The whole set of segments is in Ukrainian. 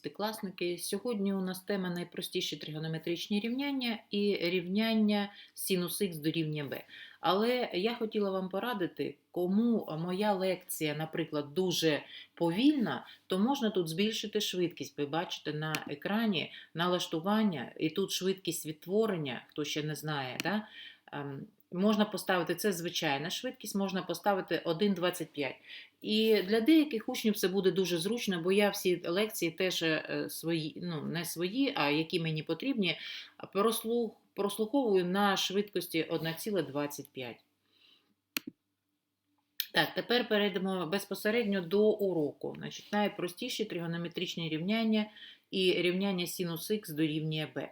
одинадцятикласники. Сьогодні у нас тема найпростіші тригонометричні рівняння і рівняння синус х дорівнює b. Але я хотіла вам порадити, кому моя лекція, наприклад, дуже повільна, то можна тут збільшити швидкість. Ви бачите на екрані налаштування, і тут швидкість відтворення, хто ще не знає. Да? ем, Можна поставити це звичайна швидкість, можна поставити 1,25. І для деяких учнів це буде дуже зручно, бо я всі лекції теж е, свої, ну не свої, а які мені потрібні, прослух, прослуховую на швидкості 1,25. Так, тепер перейдемо безпосередньо до уроку. Значить, найпростіші тригонометричні рівняння і рівняння синус х дорівнює b.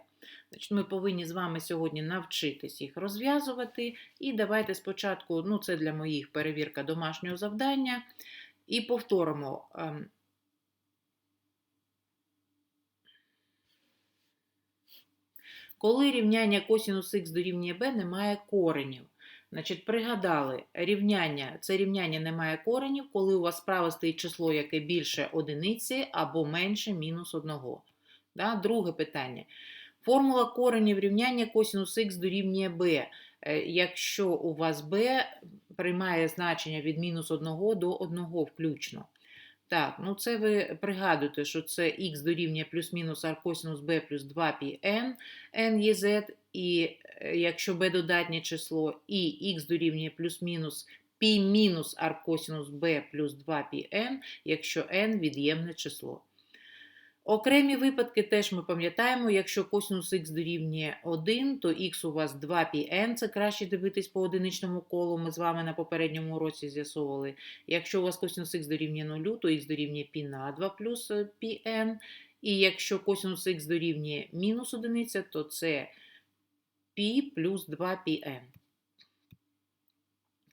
Значить, Ми повинні з вами сьогодні навчитись їх розв'язувати. І давайте спочатку, ну це для моїх перевірка домашнього завдання. І повторимо. ем, Коли рівняння косінус х дорівнює b не має коренів. Значить, пригадали, рівняння, це рівняння не має коренів, коли у вас справа стоїть число, яке більше одиниці або менше мінус одного. Да? Друге питання. Формула коренів рівняння косінус х дорівнює b. Е, Якщо у вас b приймає значення від мінус 1 до 1 включно. Так, ну це ви пригадуєте, що це х дорівнює плюс-мінус аркосінус b плюс 2πn, n є z, і е, якщо b додатнє число, і х дорівнює плюс-мінус π мінус аркосінус b плюс 2πn, якщо n від'ємне число. Окремі випадки теж ми пам'ятаємо, якщо косинус х дорівнює 1, то х у вас 2πn, це краще дивитись по одиничному колу, ми з вами на попередньому уроці з'ясовували. Якщо у вас косинус х дорівнює 0, то х дорівнює π на 2 плюс πn. І якщо косинус х дорівнює мінус 1, то це π плюс 2πn.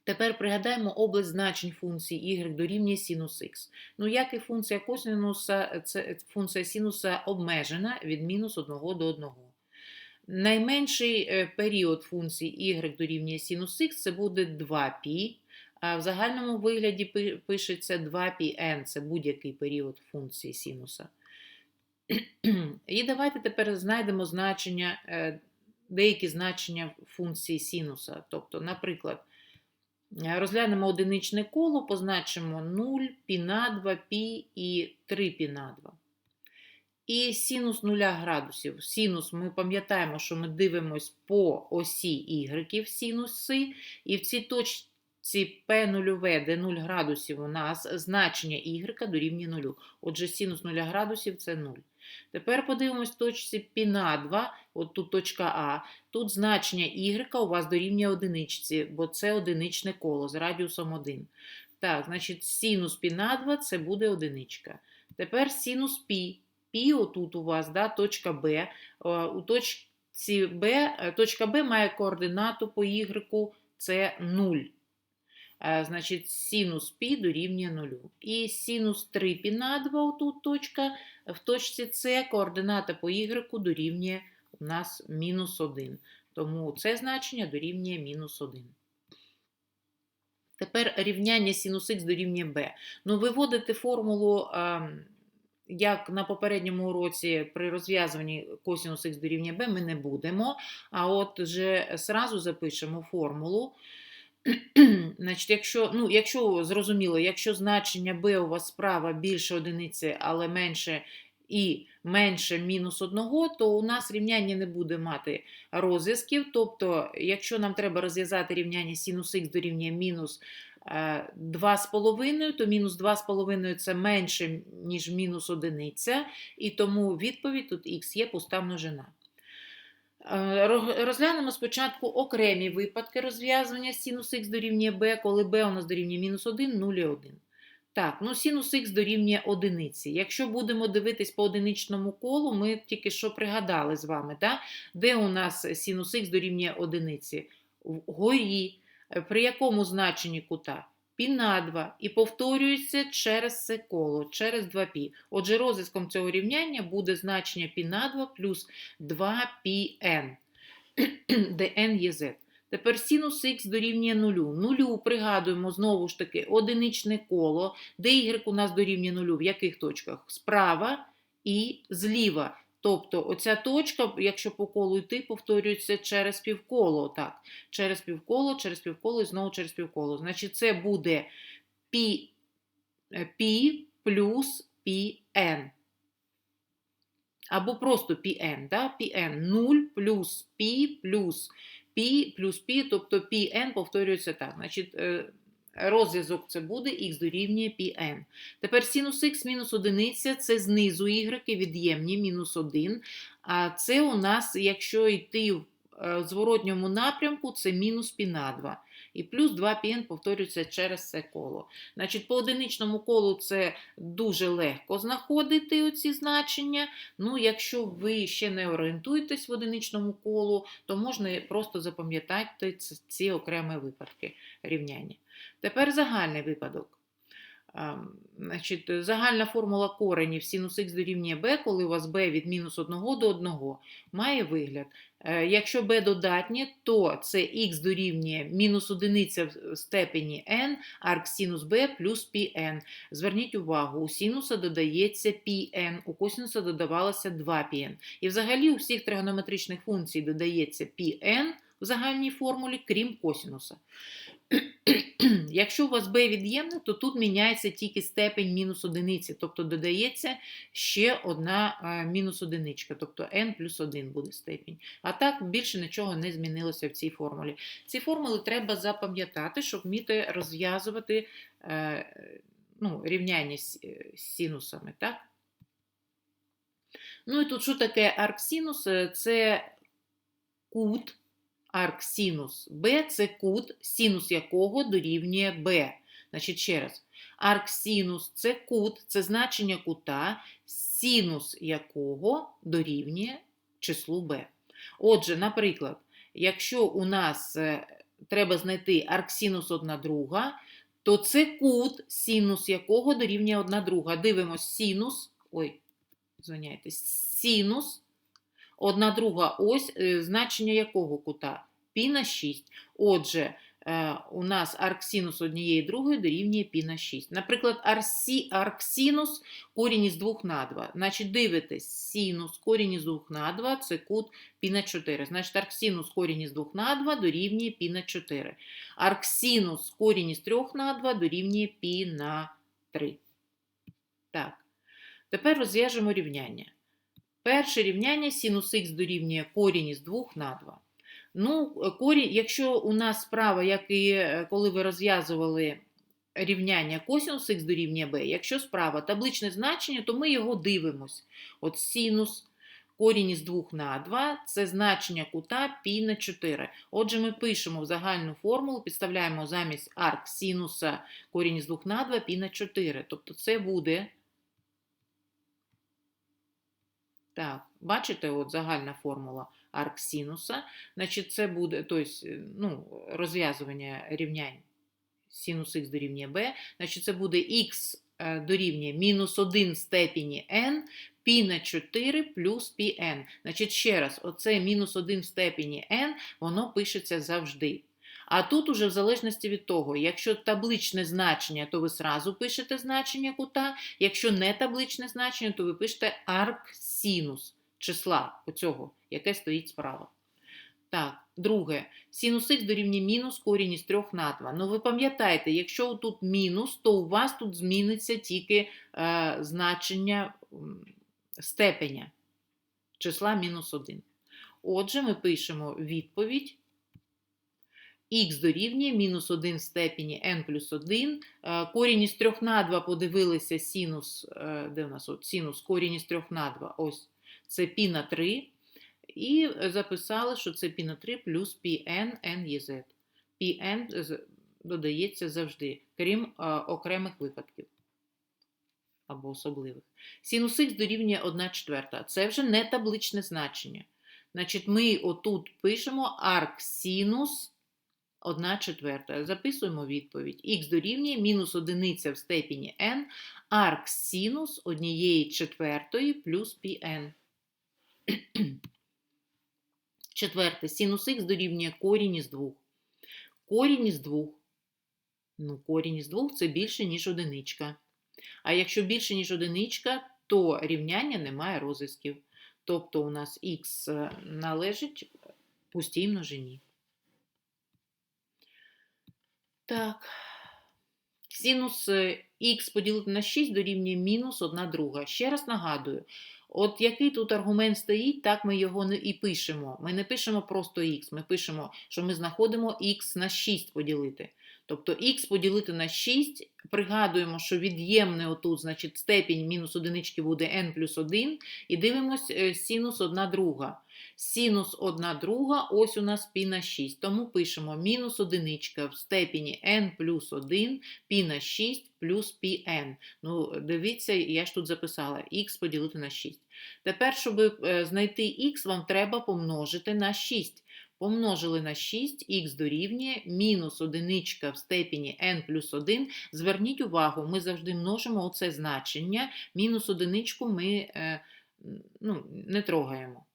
Тепер пригадаємо область значень функції y дорівнює синус х. Ну, як і функція косинуса, це функція синуса обмежена від мінус 1 до 1. Найменший е, період функції y дорівнює синус х це буде 2π. А в загальному вигляді пишеться 2πn, це будь-який період функції синуса. І давайте тепер знайдемо значення, е, деякі значення функції синуса. Тобто, наприклад, Розглянемо одиничне коло, позначимо 0, пі на 2, пі і 3 пі на 2. І синус 0 градусів. Синус, ми пам'ятаємо, що ми дивимося по осі y синуси, і в цій точці P0, де 0 градусів у нас значення y дорівнює 0. Отже, синус 0 градусів це 0. Тепер подивимось в точці піна 2, от тут точка А. Тут значення Y у вас дорівнює одиничці, бо це одиничне коло з радіусом 1. Так, значить, синус піна 2 це буде одиничка. Тепер синус пі. Пі, отут у вас да, точка Б. Е, у точці Б, е, Точка Б має координату по Y, це 0. Е, значить, синус π дорівнює 0. І синус 3 π на 2, отут точка, в точці С координата по y дорівнює у нас мінус 1. Тому це значення дорівнює мінус 1. Тепер рівняння синус х дорівнює b. Ну, виводити формулу, як на попередньому уроці при розв'язуванні косинус х дорівнює b, ми не будемо. А от вже зразу запишемо формулу. Значить, Якщо ну, якщо зрозуміло, якщо значення b у вас справа більше одиниці, але менше і менше мінус 1, то у нас рівняння не буде мати розв'язків. Тобто, якщо нам треба розв'язати рівняння синус х дорівнює мінус 2,5, е, то мінус 2,5 це менше, ніж мінус 1, і тому відповідь тут х є пуста множина. Е, розглянемо спочатку окремі випадки розв'язування синус х дорівнює b, коли b у нас дорівнює мінус 1, 0 і 1. Так, ну синус х дорівнює одиниці. Якщо будемо дивитись по одиничному колу, ми тільки що пригадали з вами, да? де у нас синус х дорівнює одиниці? Вгорі, е, при якому значенні кута? Пі на 2 і повторюється через це коло, через 2π. Отже, розв'язком цього рівняння буде значення π на 2 плюс 2πn, де n є z. Тепер синус х дорівнює нулю. Нулю пригадуємо знову ж таки одиничне коло, де y у нас дорівнює нулю. В яких точках? Справа і зліва. Тобто оця точка, якщо по колу йти, повторюється через півколо. так, Через півколо, через півколо і знову через півколо. Значить, це буде P, P е, плюс PN. Або просто PN. да, PN 0 плюс P плюс Пі плюс P, тобто PN повторюється так. значить… Е, розв'язок це буде х дорівнює πn. Тепер синус х мінус одиниця це знизу y від'ємні мінус 1. А це у нас, якщо йти в е, зворотньому напрямку, це мінус π на 2. І плюс 2πn повторюється через це коло. Значить, по одиничному колу це дуже легко знаходити оці значення. Ну, якщо ви ще не орієнтуєтесь в одиничному колу, то можна просто запам'ятати ці- ці окремі випадки рівняння. Тепер загальний випадок. А, Значить, загальна формула коренів синус х дорівнює b, коли у вас b від мінус 1 до 1, має вигляд. Е, Якщо b додатнє, то це х дорівнює мінус одиниця в степені n, арк синус b плюс πn. Зверніть увагу, у синуса додається πn, у косинуса додавалося 2πn. І взагалі у всіх тригонометричних функцій додається πn в загальній формулі, крім косинуса. Якщо у вас b від'ємне, то тут міняється тільки степень мінус одиниці, тобто додається ще одна е, мінус одиничка, тобто n плюс 1 буде степінь. А так більше нічого не змінилося в цій формулі. Ці формули треба запам'ятати, щоб вміти розв'язувати е, ну, рівняння з е, синусами. Так? Ну і тут що таке арксинус? Е, Це кут арксинус b це кут, синус якого дорівнює b. Значить, ще раз. Арксинус це кут, це значення кута, синус якого дорівнює числу b. Отже, наприклад, якщо у нас е, треба знайти арксинус 1 друга, то це кут, синус якого дорівнює 1 друга. Дивимось синус, ой, звиняйтесь, синус Одна друга ось е, значення якого кута? Пі на 6. Отже, е, у нас арксинус однієї другої дорівнює пі на 6. Наприклад, арсі, арксинус корінь із 2 на 2. Значить, дивитесь, синус корінь із 2 на 2 це кут пі на 4. Значить, арксинус корінь із 2 на 2 дорівнює пі на 4. Арксинус корінь із 3 на 2 дорівнює пі на 3. Так. Тепер розв'яжемо рівняння. Перше рівняння синус х дорівнює корінь із 2 на 2. Ну, корінь, якщо у нас справа, як і е, коли ви розв'язували рівняння косинус х дорівнює b, якщо справа табличне значення, то ми його дивимось. От синус корінь із 2 на 2 це значення кута π на 4. Отже, ми пишемо в загальну формулу, підставляємо замість арк синуса корінь із 2 на 2 π на 4. Тобто це буде Так, бачите, от загальна формула арксинуса. Значить, це буде тобто, ну, розв'язування рівнянь синус х дорівнює b. Значить, це буде х е, дорівнює мінус 1 в степені n, π на 4 плюс πn. Значить, ще раз, оце мінус 1 в степені n, воно пишеться завжди. А тут уже в залежності від того, якщо табличне значення, то ви сразу пишете значення кута, якщо не табличне значення, то ви пишете арксинус числа оцього, яке стоїть справа. Так, друге, синус х дорівнює мінус корінь із 3 на 2. Ну ви пам'ятаєте, якщо тут мінус, то у вас тут зміниться тільки е, значення степеня числа мінус 1. Отже, ми пишемо відповідь х дорівнює мінус 1 в степені n плюс 1. Е, Корінь із 3 на 2 подивилися синус, е, де у нас от синус, корінь із 3 на 2, ось це π на 3. І записали, що це π на 3 плюс πn n є z. πn з- додається завжди, крім е, окремих випадків або особливих. Синус х дорівнює 1 четверта. Це вже не табличне значення. Значить, ми отут пишемо арк синус 1 четверта. Записуємо відповідь. Х дорівнює мінус одиниця в степені n, арк синус однієї четвертої плюс πn. Четверте. Синус х дорівнює корінь із 2. Корінь із 2. Ну, корінь із 2 це більше, ніж одиничка. А якщо більше, ніж одиничка, то рівняння не має розв'язків. Тобто у нас х належить пустій множині. Так. Синус х поділити на 6 дорівнює мінус 1 друга. Ще раз нагадую, от який тут аргумент стоїть, так ми його не і пишемо. Ми не пишемо просто х, ми пишемо, що ми знаходимо х на 6 поділити. Тобто х поділити на 6, пригадуємо, що від'ємне отут, значить степінь мінус одинички буде n плюс 1, і дивимось е, синус 1 друга. Синус 1 друга, ось у нас пі на 6. Тому пишемо мінус одиничка в степені n плюс 1, пі на 6 плюс pn. Ну, дивіться, я ж тут записала х поділити на 6. Тепер, щоб е, знайти х, вам треба помножити на 6. Помножили на 6, х дорівнює мінус одиничка в степені n плюс 1. Зверніть увагу, ми завжди множимо оце значення. Мінус одиничку ми е, ну, не трогаємо.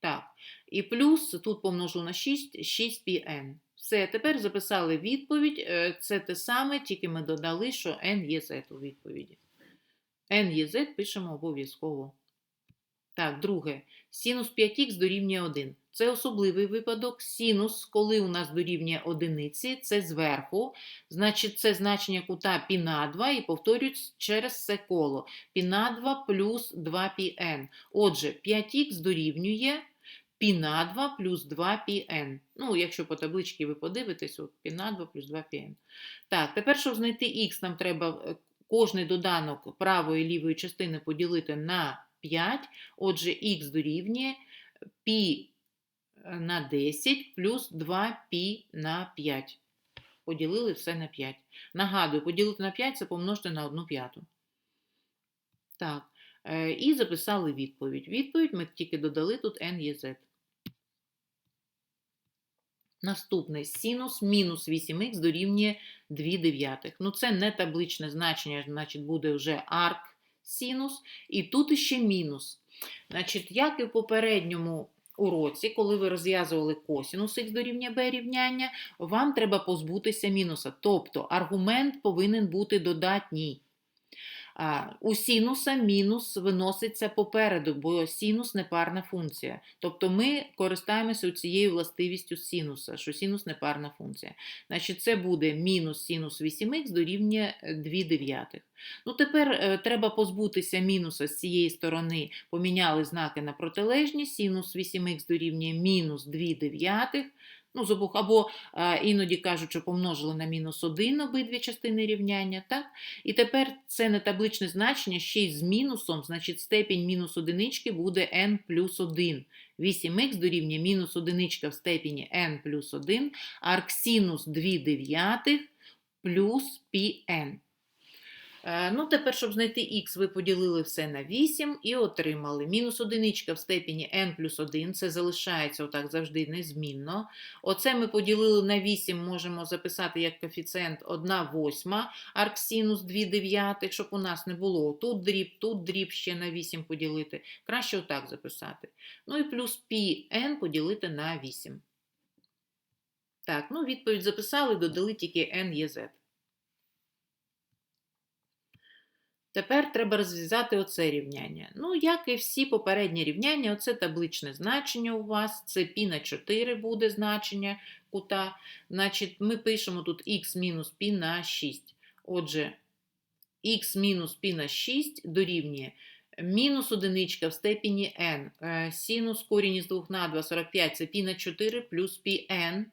Так. І плюс тут помножу на 6, 6πn. Все, тепер записали відповідь. Е, Це те саме, тільки ми додали, що n є z у відповіді. n є z пишемо обов'язково. Так, друге. Синус 5х дорівнює 1. Це особливий випадок. Синус, коли у нас дорівнює одиниці, це зверху. Значить, це значення кута π на 2 і повторюють через це коло. π на 2 плюс 2πn. Отже, 5х дорівнює π на 2 плюс 2πn. Ну, якщо по табличці ви подивитесь, от π на 2 плюс 2πn. Так, тепер, щоб знайти х, нам треба е, кожний доданок правої і лівої частини поділити на 5. Отже, х дорівнює π на 10 плюс 2π на 5. Поділили все на 5. Нагадую, поділити на 5 це помножити на 1 п'яту. Так. е, І записали відповідь. Відповідь ми тільки додали тут n є z. Наступний синус мінус 8х дорівнює 2 дев'ятих. Ну, це не табличне значення, значить буде вже арк синус. І тут іще мінус. Значить, як і в попередньому уроці, коли ви розв'язували косінус х дорівнює b рівняння, вам треба позбутися мінуса. Тобто аргумент повинен бути додатній. У синуса мінус виноситься попереду, бо синус непарна функція. Тобто ми користаємося цією властивістю синуса, що синус непарна функція. Значить, це буде мінус синус 8х дорівнює 2 дев'ятих. Ну, тепер е, треба позбутися мінуса з цієї сторони. Поміняли знаки на протилежні. Синус 8х дорівнює мінус 2 дев'ятих. Ну, з обох, або е, іноді кажуть, що помножили на мінус 1 обидві частини рівняння. так? І тепер це не табличне значення, ще й з мінусом, значить степінь мінус одинички буде n плюс 1. 8х дорівнює мінус одиничка в степені n плюс 1, арксінус 2 дев'ятих плюс πn. Е, Ну, тепер, щоб знайти х, ви поділили все на 8 і отримали. Мінус одиничка в степені n плюс 1, це залишається отак завжди незмінно. Оце ми поділили на 8, можемо записати як коефіцієнт 1 восьма, арксинус 2 дев'ятих, щоб у нас не було тут дріб, тут дріб ще на 8 поділити. Краще отак записати. Ну і плюс πn поділити на 8. Так, ну відповідь записали, додали тільки n є z. Тепер треба розв'язати оце рівняння. Ну, як і всі попередні рівняння, оце табличне значення у вас, це пі на 4 буде значення кута. Значить, ми пишемо тут x мінус пі на 6. Отже, х мінус пі на 6 дорівнює мінус одиничка в степені n. Е, синус корінь із 2 на 2, 45 це пі на 4 плюс пі n.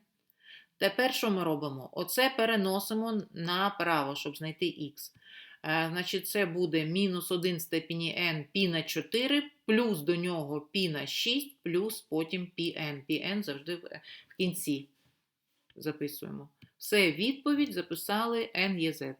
Тепер що ми робимо? Оце переносимо направо, щоб знайти х. Е, Значить, це буде мінус 1 в степені n π на 4, плюс до нього π на 6, плюс потім πn. πn завжди в в кінці записуємо. Все, відповідь записали n є z.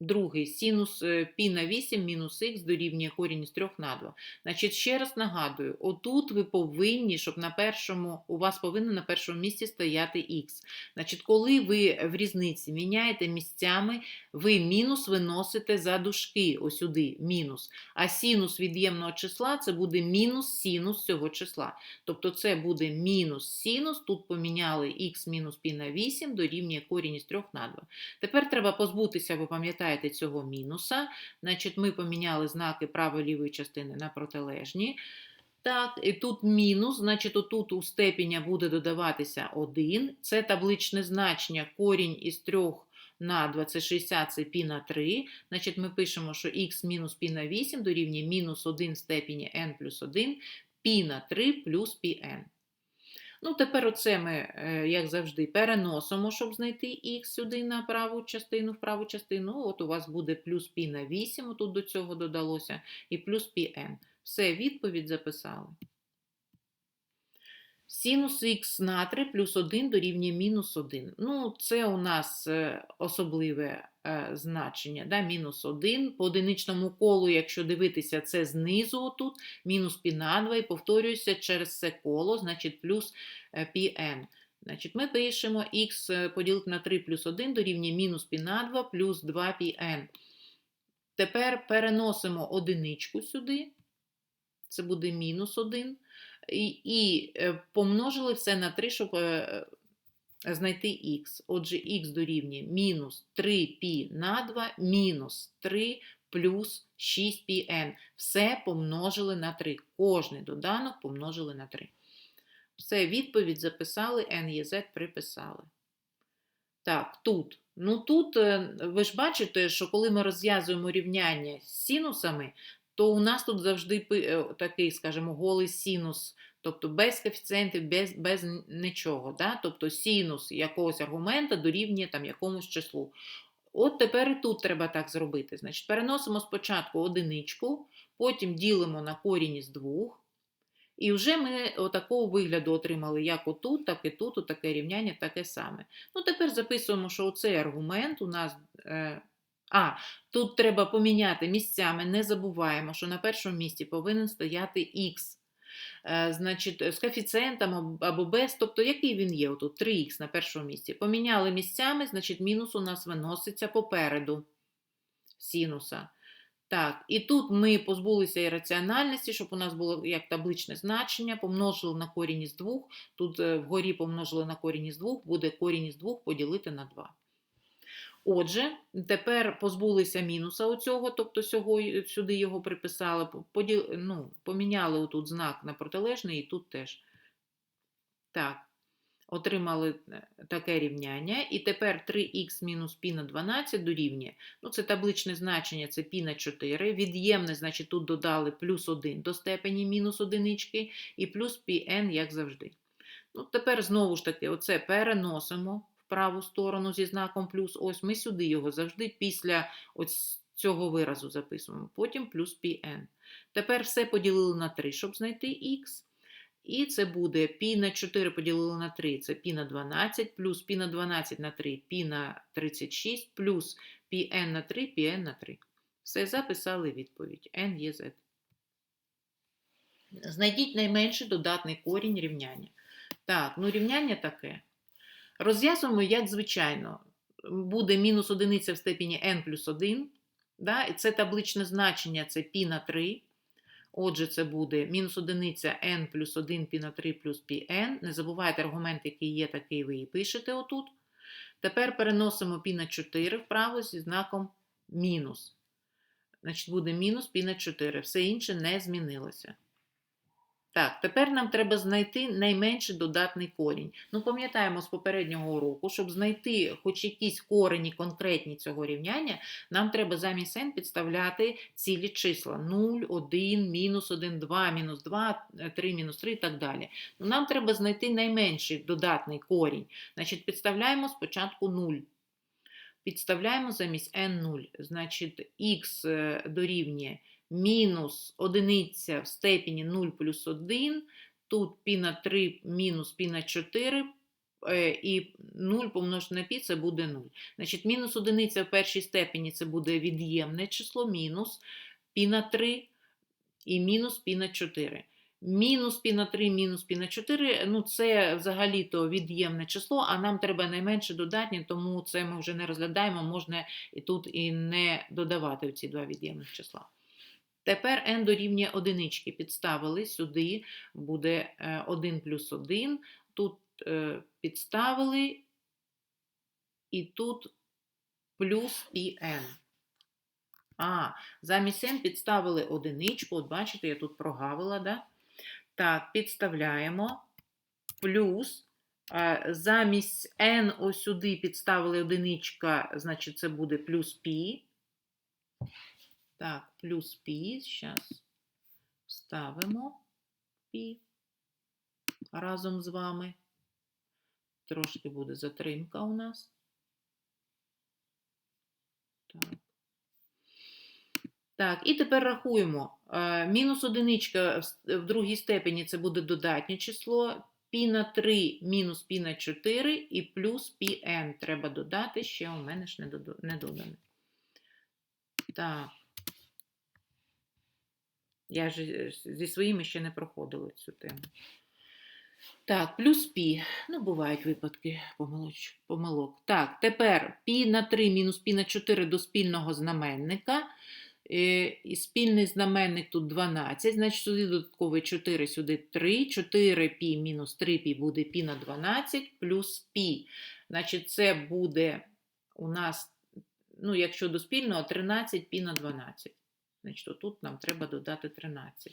Другий синус е, π на 8 мінус х дорівнює корінь із 3 на 2. Значить, ще раз нагадую, отут ви повинні, щоб на першому, у вас повинен на першому місці стояти х. Значить, коли ви в різниці міняєте місцями, ви мінус виносите за дужки, ось сюди, мінус. А синус від'ємного числа це буде мінус синус цього числа. Тобто це буде мінус синус, тут поміняли х мінус π на 8 дорівнює корінь із 3 на 2. Тепер треба позбутися, ви пам'ятаєте, пам'ятаєте цього мінуса. Значить, ми поміняли знаки правої лівої частини на протилежні. Так, і тут мінус, значить, отут у степеня буде додаватися 1. Це табличне значення корінь із 3 на 2 це пі на 3. Значить, ми пишемо, що х мінус пі на 8 дорівнює мінус 1 в степені n плюс 1, пі на 3 плюс πn. Ну, тепер оце ми, е, як завжди, переносимо, щоб знайти х сюди на праву частину, в праву частину. От у вас буде плюс пі на 8, отут до цього додалося, і плюс пі n. Все, відповідь записали. Синус х на 3 плюс 1 дорівнює мінус 1. Ну, це у нас е, особливе е, значення. да, Мінус 1. По одиничному колу, якщо дивитися, це знизу отут, мінус пі на 2, і повторююся через це коло, значить плюс е, пі n. Значить, Ми пишемо х поділити на 3 плюс 1 дорівнює мінус пі на 2 плюс 2 πn. Тепер переносимо одиничку сюди. Це буде мінус 1. І, е, помножили все на 3, щоб е, знайти х. Отже, х дорівнює мінус 3π на 2 мінус 3 плюс 6πn. Все помножили на 3. Кожний доданок помножили на 3. Все, відповідь записали, NEZ приписали. Так, тут. Ну тут е, ви ж бачите, що коли ми розв'язуємо рівняння з синусами, то у нас тут завжди е, такий, скажімо, голий синус, тобто без коефіцієнтів, без без нічого. Да? Тобто синус якогось аргумента дорівнює там якомусь числу. От тепер і тут треба так зробити. Значить, Переносимо спочатку одиничку, потім ділимо на корінь із двох. І вже ми отакого вигляду отримали як отут, так і тут, отаке рівняння таке саме. Ну, Тепер записуємо, що оцей аргумент у нас. Е, а, тут треба поміняти місцями, не забуваємо, що на першому місці повинен стояти х. Е, значить, з коефіцієнтом або без, тобто який він є? Отут 3х на першому місці. Поміняли місцями, значить, мінус у нас виноситься попереду синуса. Так, і тут ми позбулися ірраціональності, щоб у нас було як табличне значення, помножили на корінь із 2, тут е, вгорі помножили на корінь із 2, буде корінь із 2 поділити на 2. Отже, тепер позбулися мінуса оцього, тобто сюди його приписали, поділ, ну, поміняли отут знак на протилежний і тут теж. Так, отримали е, таке рівняння. І тепер 3х мінус пі на 12 дорівнює. Ну, це табличне значення, це пі на 4. Від'ємне, значить, тут додали плюс 1 до степені мінус 1, і плюс пі n, як завжди. Ну, Тепер, знову ж таки, оце переносимо праву сторону зі знаком плюс. Ось ми сюди його завжди після ось цього виразу записуємо. Потім плюс πn. Тепер все поділили на 3, щоб знайти х. І це буде π на 4 поділили на 3, це π на 12, плюс π на 12 на 3, π на 36, плюс πn на 3, πn на 3. Все записали відповідь. n є z. Знайдіть найменший додатний корінь рівняння. Так, ну рівняння таке. Розв'язуємо, як звичайно, буде мінус одиниця в степені n плюс 1. Да? І це табличне значення це π на 3. Отже, це буде мінус одиниця n плюс 1 π на 3 плюс πn. Не забувайте аргумент, який є, такий ви і пишете отут. Тепер переносимо π на 4 вправо зі знаком мінус. Значить, буде мінус π на 4. Все інше не змінилося. Так, тепер нам треба знайти найменший додатний корінь. Ну, пам'ятаємо з попереднього уроку, щоб знайти хоч якісь корені конкретні цього рівняння, нам треба замість n підставляти цілі числа 0, 1, мінус 1, 2, мінус 2, 3, мінус 3 і так далі. Ну, Нам треба знайти найменший додатний корінь. Значить, підставляємо спочатку 0. Підставляємо замість n 0. Значить, х е, дорівнює мінус одиниця в степені 0 плюс 1, тут π на 3 мінус π на 4. Е, і 0 помножити на пі це буде 0. Значить, мінус одиниця в першій степені це буде від'ємне число, мінус пі на 3 і мінус пі на 4. Мінус пі на 3, мінус пі на 4 ну це взагалі-то від'ємне число, а нам треба найменше додатні, тому це ми вже не розглядаємо, можна і тут і не додавати в ці два від'ємних числа. Тепер n дорівнює одинички. Підставили сюди, буде 1 е, плюс 1. Тут е, підставили, і тут плюс πn. А, замість n підставили одиничку. От бачите, я тут прогавила, да? Так, підставляємо. Плюс. е, Замість n ось сюди підставили одиничка, значить це буде плюс π. Так, плюс π. Зараз ставимо π разом з вами. Трошки буде затримка у нас. Так. Так, і тепер рахуємо. Е, Мінус одиничка в другій степені це буде додатнє число. Пі на 3 мінус пі на 4 і плюс пі n. Треба додати, ще у мене ж не додане. Так. Я ж е, зі своїми ще не проходила цю тему. Так, плюс пі. Ну, бувають випадки помилоч- помилок. Так, тепер пі на 3 мінус пі на 4 до спільного знаменника. Е, І спільний знаменник тут 12, значить сюди додатковий 4, сюди 3. 4 пі мінус 3 пі буде пі на 12 плюс пі. Значить, це буде у нас, ну, якщо до спільного, 13 пі на 12. Значить, тут нам треба додати 13.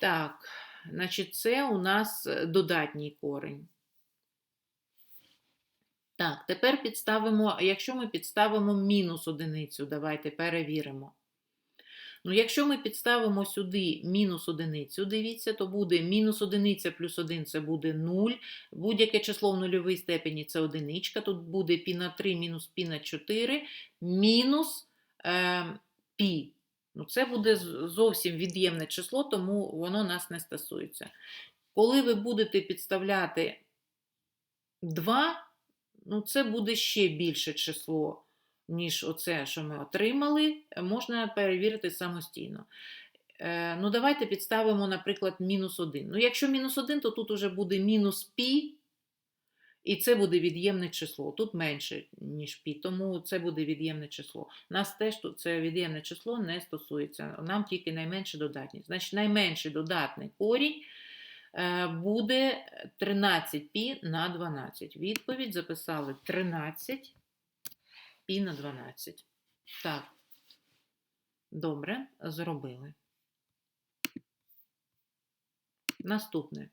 Так, значить, це у нас е, додатній корень. Так, тепер підставимо, якщо ми підставимо мінус одиницю, давайте перевіримо. Ну, якщо ми підставимо сюди мінус одиницю, дивіться, то буде мінус одиниця плюс 1 це буде 0. Будь-яке число в нульовій степені це одиничка. Тут буде пі на 3 мінус пі на 4 мінус е, пі. Ну, це буде зовсім від'ємне число, тому воно нас не стосується. Коли ви будете підставляти 2, ну це буде ще більше число, ніж оце, що ми отримали. Можна перевірити самостійно. Е, ну, давайте підставимо, наприклад, мінус 1. Ну, якщо мінус 1, то тут уже буде мінус пі, і це буде від'ємне число. Тут менше, ніж пі, тому це буде від'ємне число. Нас теж тут це від'ємне число не стосується. Нам тільки найменше додатні. Значить, найменший додатний корінь е, буде 13 пі на 12. Відповідь записали 13 πі на 12. Так, добре, зробили. Наступне.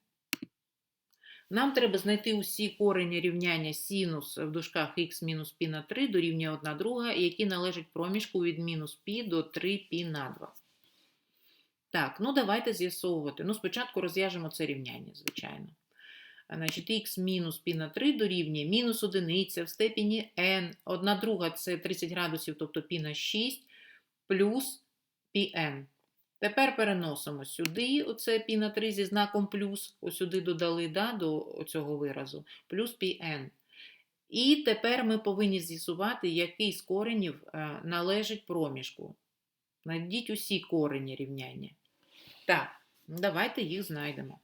Нам треба знайти усі корені рівняння синус в дужках х мінус пі на 3 до рівня 1 друга, які належать проміжку від мінус пі до 3π на 2. Так, ну давайте з'ясовувати. Ну, спочатку розв'яжемо це рівняння, звичайно. Значить, х мінус пі на 3 дорівнює мінус одиниця в степені n, 1 друга це 30 градусів, тобто пі на 6 плюс πn. Тепер переносимо сюди, оце пі на 3 зі знаком плюс, ось сюди додали да, до цього виразу, плюс πn. І тепер ми повинні з'ясувати, який з коренів е, належить проміжку. Найдіть усі корені рівняння. Так, давайте їх знайдемо.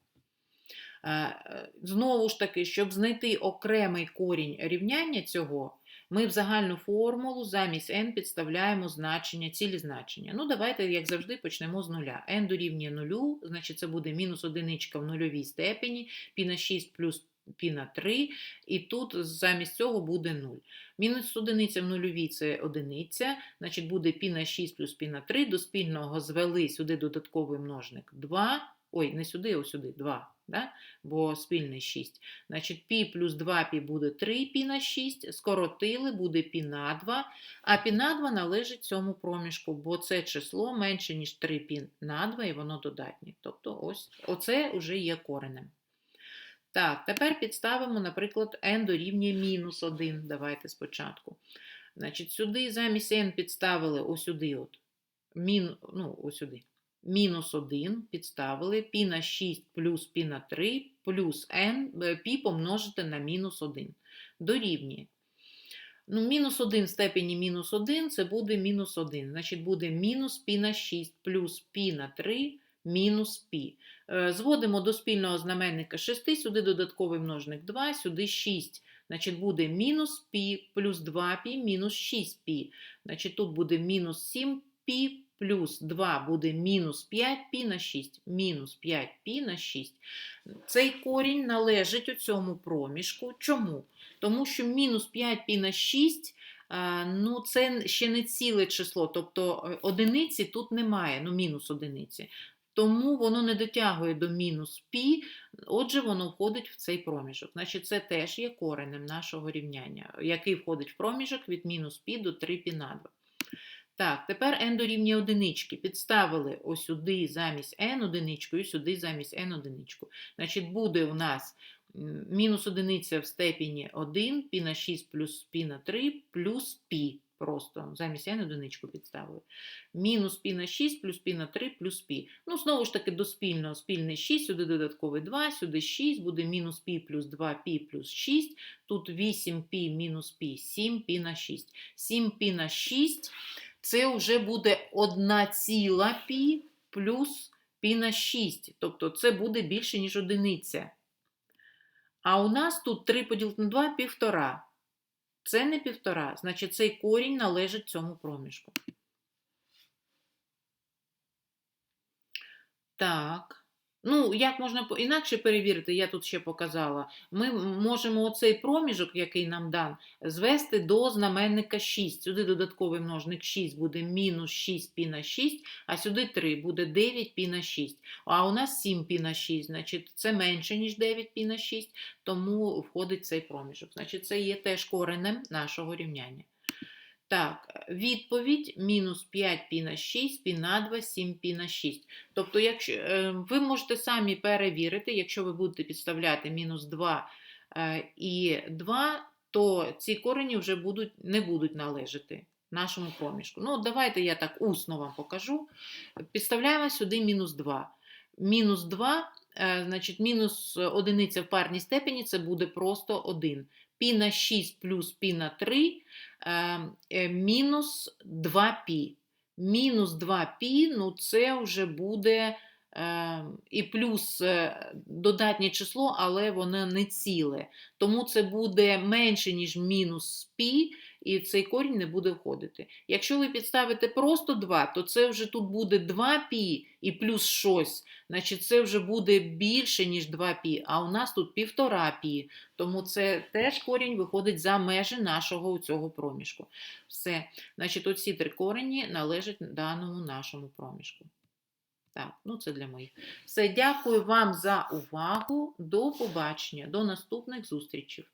Е, е, Знову ж таки, щоб знайти окремий корінь рівняння цього, ми в загальну формулу замість n підставляємо значення, цілі значення. Ну, давайте, як завжди, почнемо з нуля. n дорівнює нулю, значить це буде мінус одиничка в нульовій степені, π на 6 плюс π на 3, і тут замість цього буде 0. Мінус одиниця в нульовій – це одиниця, значить буде π на 6 плюс π на 3, до спільного звели сюди додатковий множник 2, ой, не сюди, а сюди 2, да? бо спільний 6. Значить, пі плюс 2 пі буде 3 пі на 6, скоротили, буде пі на 2, а пі на 2 належить цьому проміжку, бо це число менше, ніж 3 пі на 2, і воно додатнє. Тобто ось, оце вже є коренем. Так, тепер підставимо, наприклад, n дорівнює мінус 1. Давайте спочатку. Значить, сюди замість n підставили ось от, мін, ну, ось сюди мінус 1 підставили, π на 6 плюс пі на 3 плюс n, е, пі помножити на мінус 1. Дорівнює. Ну, Мінус 1 в степені мінус 1 це буде мінус 1. Значить, буде мінус пі на 6 плюс пі на 3 мінус пі. Е, зводимо до спільного знаменника 6, сюди додатковий множник 2, сюди 6. Значить, буде мінус пі плюс 2 пі мінус 6 пі. Значить, тут буде мінус 7 пі плюс 2 буде мінус 5 пі на 6. Мінус 5 пі на 6. Цей корінь належить у цьому проміжку. Чому? Тому що мінус 5 пі на 6 ну, це ще не ціле число, тобто е, одиниці тут немає, ну мінус одиниці. Тому воно не дотягує до мінус пі, отже, воно входить в цей проміжок. Значить, це теж є коренем нашого рівняння, який входить в проміжок від мінус пі до 3 пі на 2. Так, тепер n дорівнює одинички. Підставили ось сюди замість n одиничку і сюди замість n одиничку. Значить, буде у нас мінус одиниця в степені 1, пі на 6 плюс пі на 3 плюс пі. Просто замість n одиничку підставили. Мінус пі на 6 плюс пі на 3 плюс пі. Ну, знову ж таки, до спільного спільний 6, сюди додатковий 2, сюди 6, буде мінус пі плюс 2 пі плюс 6. Тут 8 пі мінус пі, 7 пі на 6. 7 пі на 6 це вже буде 1 ціла пі плюс пі на 6. Тобто це буде більше, ніж одиниця. А у нас тут 3 поділити на 2 півтора. Це не півтора, значить цей корінь належить цьому проміжку. Так. Ну, як можна інакше перевірити, я тут ще показала. Ми можемо оцей проміжок, який нам дан, звести до знаменника 6. Сюди додатковий множник 6 буде мінус 6 пі на 6, а сюди 3 буде 9 пі на 6. А у нас 7 пі на 6, значить це менше, ніж 9 пі на 6, тому входить цей проміжок. Значить, це є теж коренем нашого рівняння. Так, відповідь мінус 5 пі на 6, пі на 2, 7 пі на 6. Тобто, якщо, е, ви можете самі перевірити, якщо ви будете підставляти мінус 2 е, і 2, то ці корені вже будуть, не будуть належати нашому проміжку. Ну, давайте я так усно вам покажу. Підставляємо сюди мінус 2. Мінус 2, е, значить, мінус одиниця в парній степені це буде просто 1. Пі на 6 плюс пі на 3 е, е, мінус 2π. Мінус 2π, ну це вже буде е, і плюс е, додатнє число, але воно не ціле. Тому це буде менше, ніж мінус π, і цей корінь не буде входити. Якщо ви підставите просто 2, то це вже тут буде 2π і плюс щось. Значить, це вже буде більше, ніж 2π, а у нас тут 1,5π. Тому це теж корінь виходить за межі нашого цього проміжку. Все. Значить, оці три корені належать даному нашому проміжку. Так, ну це для моїх. Все, дякую вам за увагу. До побачення, до наступних зустрічей.